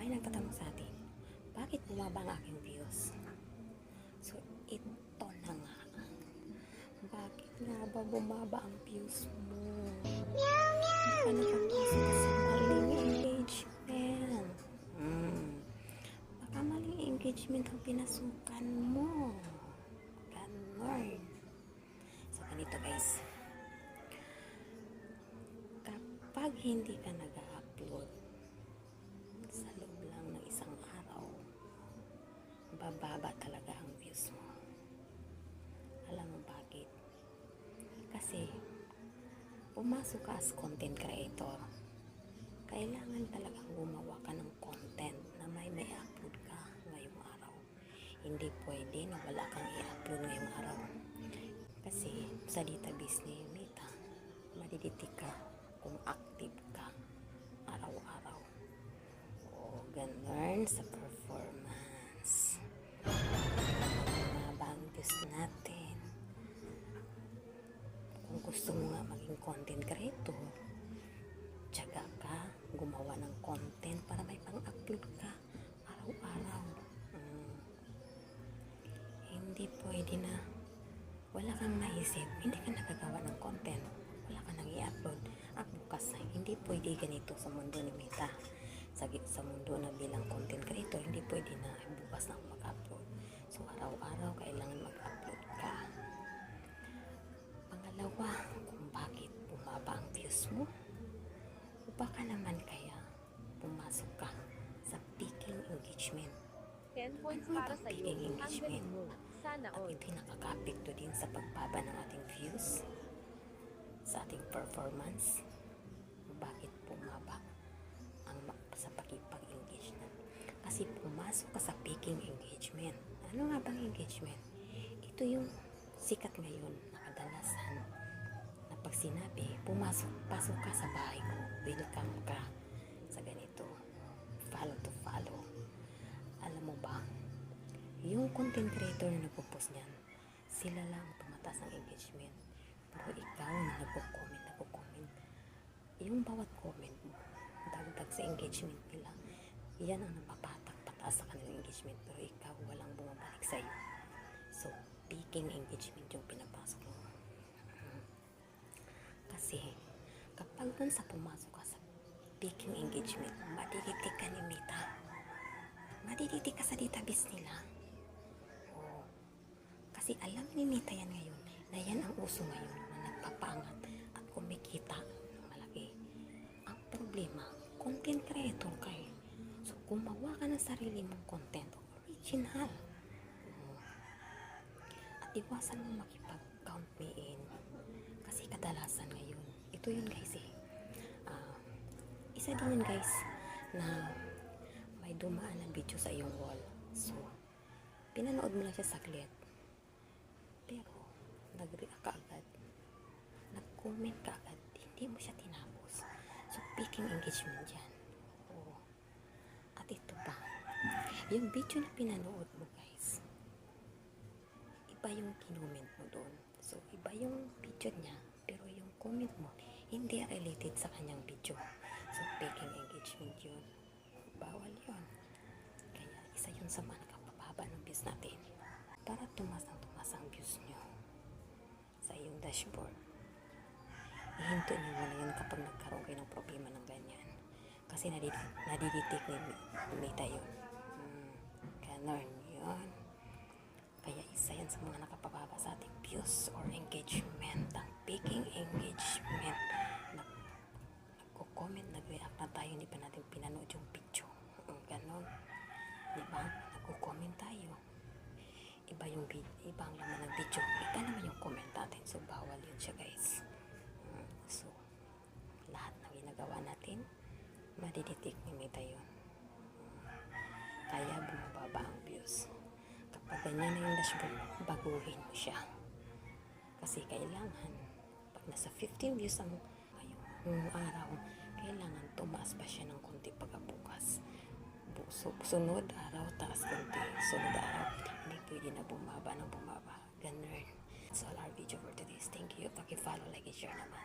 may nagtatanong sa atin, bakit bumaba ang aking views? So, ito na nga. Bakit nga ba bumaba ang views mo? Hindi ka nakapasok sa maling engagement. Hmm. Engagement ang pinasukan mo. Ganon. So, ganito guys. Kapag hindi ka nag-upload sa loob lang ng isang araw, bababa talaga ang views mo. Alam mo bakit? Kasi, pumasok ka as content creator. Kailangan talagang gumawa ka ng content na may may upload ka ngayong araw. Hindi pwede na wala kang i-upload ngayong araw. Kasi sa database ni Meta, madiditik ka kung active ka araw-araw. O ganun sa performance. Gusto mo nga maging content creator, tiyaga ka, gumawa ng content para may pang-upload ka araw-araw. Mm. Hindi pwede na wala kang naisip, hindi ka nakagawa ng content, wala ka nang i-upload. At bukas hindi pwede ganito sa mundo ni Meta. Sa, sa mundo na bilang content creator, hindi views mo, o baka naman kaya pumasok ka sa peaking engagement 10 points Ano para sa iyo. engagement? Sana at all. ito'y nakakapekto din sa pagbaba ng ating views sa ating performance bakit bumaba ang sa pakipag-engage na kasi pumasok ka sa peaking engagement ano nga bang engagement? ito yung sikat ngayon na pag sinabi pumasok pasok ka sa bahay ko welcome ka sa ganito follow to follow alam mo ba yung content creator na nagpo-post niyan, sila lang tumataas ng engagement. Pero ikaw na nagpo-comment, nagpo-comment, yung bawat comment mo, dagdag sa engagement nila, yan ang napapatak pataas sa kanilang engagement. Pero ikaw walang bumabalik sa'yo. So, peaking engagement yung pinapasok mo. Kasi, kapag dun sa pumasok ka sa peaking engagement, madiditik ka ni Meta. Madiditik ka sa database nila. Oo. Kasi alam ni Mita yan ngayon na yan ang uso ngayon na nagpapangat at kumikita ng malaki. Ang problema, content creator ka eh. So, gumawa ka ng sarili mong content, original. Oo. At iwasan mo makipag-count me in. Kadalasan ngayon, ito yun guys eh. Ah, isa din yun guys na may dumaan ng video sa iyong wall. So, pinanood mo lang siya saglit. Pero, nag-react ka agad. Nag-comment ka agad. Hindi mo siya tinapos. So, picking engagement yan. Oo. At ito pa. Yung video na pinanood mo, guys, iba yung kinoment mo doon. So, iba yung video niya, pero yung comment mo, hindi related sa kanyang video. So, picking engagement yun. Bawal yun. Kaya, isa yun sa mga nakapababa ng views natin. Para tumas ang tumas ang views nyo sa iyong dashboard. Ihinto nyo muna yun kapag nagkaroon kayo ng problema ng ganyan. Kasi nadid- nadidetect ni Meta yun. Hmm, ganon yun. Kaya isa yan sa mga nakapababa sa ating views or engagement. Ang picking engagement. Nag, nagko-comment, nag-react na tayo, hindi pa natin pinanood yung video. Mm, Ganon. Di ba? Nagko-comment tayo. Iba yung iba ang laman ng video. Iba naman yung comment natin. So, bawal yun siya, guys. Mm, So, lahat ng ginagawa natin, madiditik ni Meta yun. Kaya bumababa ang views. Kapag ganyan na yung dashboard, baguhin mo siya. Kasi kailangan, pag nasa 15 views ang ngayong araw, kailangan tumaas pa siya ng konti pagkabukas. Su- sunod araw, taas konti. Sunod araw, hindi pwede na bumaba ng bumaba. Ganun. That's all our video for today. Thank you. Paki-follow, like, and share naman.